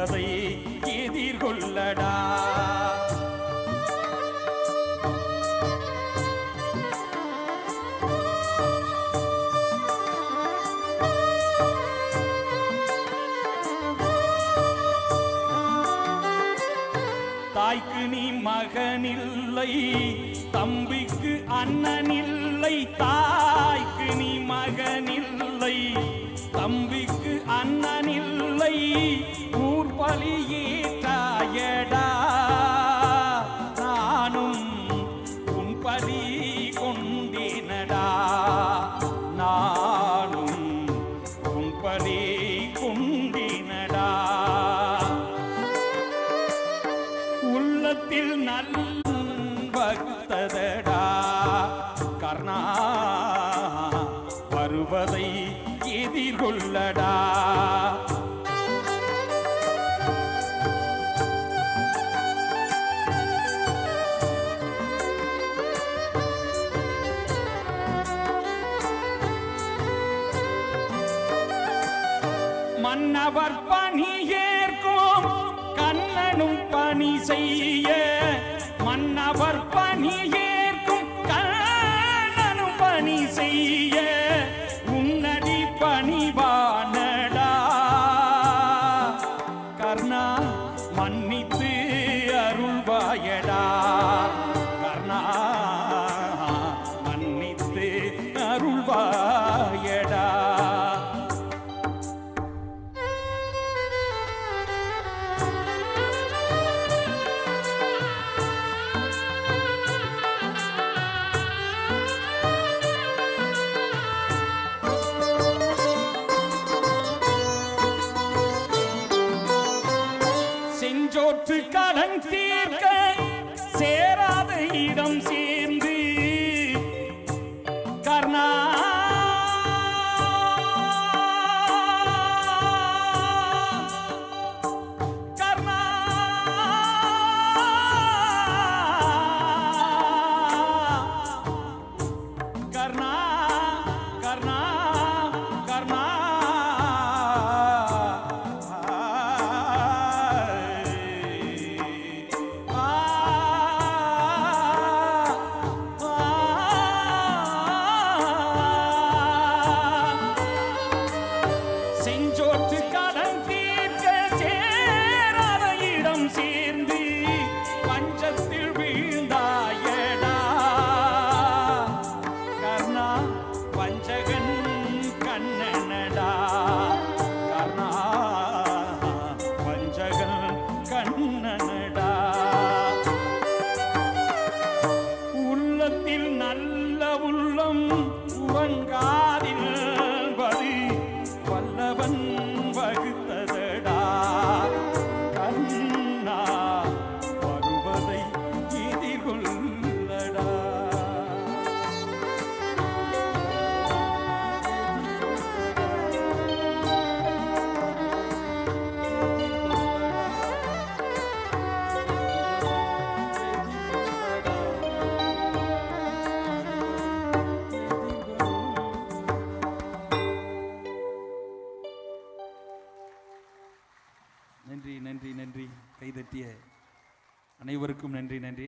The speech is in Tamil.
வருவதை எதிர்கொள்ளடா. தாய்க்கு நீ மகனில்லை தம்பிக்கு அண்ணனில்லை தாய்க்கு நீ மகனில்லை. ஊர் நானும் உன் பலி கொண்டேனடா. நானும் உன் பலி கொண்டேனடா. உள்ளத்தில் நல்ல பக்ததடா கர்ணா வருவதை எதிர்கொள்ளடா. மன்னவர் பணி ஏற்கும் கண்ணனும் பணி செய்ய. மன்னவர் பணி ஏற்கும் கண்ணனும் பணி செய்ய. உன்னடி பணிவானடா. கர்ணா மன்னித்து அருள்வாயடா. கர்ணா மன்னித்து அருள்வாயடா. செஞ்சோற்று கடன் தீர்க்க கண்ணனடா. உள்ளத்தில் நல்ல உள்ளம் உறங்கா. நன்றி நன்றி. கைதட்டிய அனைவருக்கும் நன்றி நன்றி.